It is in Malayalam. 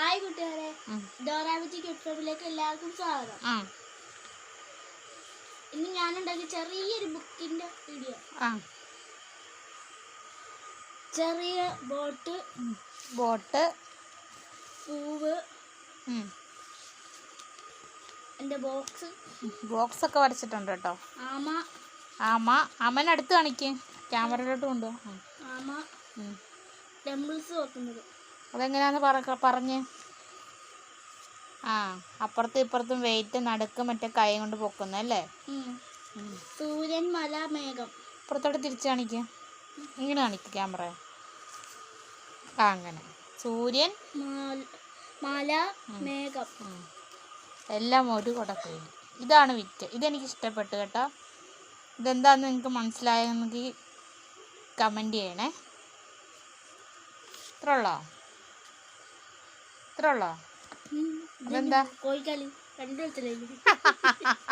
ഹായ് കുട്ടികളെ ഡോറാമിറ്റി ഡോറാവിറ്റി എല്ലാവർക്കും സ്വാഗതം. ഇന്ന് ഞാൻ ഉണ്ടാക്കിയ ചെറിയൊരു ബുക്കിന്റെ വീഡിയോ. ചെറിയ ബോട്ട് ബോട്ട്. പൂവ് എന്റെ ബോക്സ്. ബോക്സ് ഒക്കെ വരച്ചിട്ടുണ്ട് കേട്ടോ. ആമ. ആമ. അമ്മനടുത്ത് കാണിക്ക്. ക്യാമറയിലോട്ട് കൊണ്ടുപോ. ആമ. ടെമ്പിൾസ് വെക്കുന്നത്. അതെങ്ങനെയാന്ന് പറ പറഞ്ഞ്. ആ അപ്പുറത്തും ഇപ്പുറത്തും വെയിറ്റ് നടുക്ക് മറ്റേ കൈ കൊണ്ട് പൊക്കുന്നല്ലേ അല്ലേ? സൂര്യൻ മല മേഘം. ഇപ്പുറത്തോട്ട് തിരിച്ചു കാണിക്ക്. ഇങ്ങനെ കാണിക്ക് ക്യാമറ. ആ അങ്ങനെ. സൂര്യൻ മല മേഘം. എല്ലാം ഒരു കൊടക്കും ഇതാണ് വിറ്റ്. ഇതെനിക്ക് ഇഷ്ടപ്പെട്ടു കേട്ടോ. ഇതെന്താന്ന് നിങ്ങൾക്ക് മനസ്സിലായെങ്കിൽ കമന്റ് ചെയ്യണേ. ഇത്ര ഇത്ര ഉള്ളോ? ഉം. അതെന്താ? രണ്ടു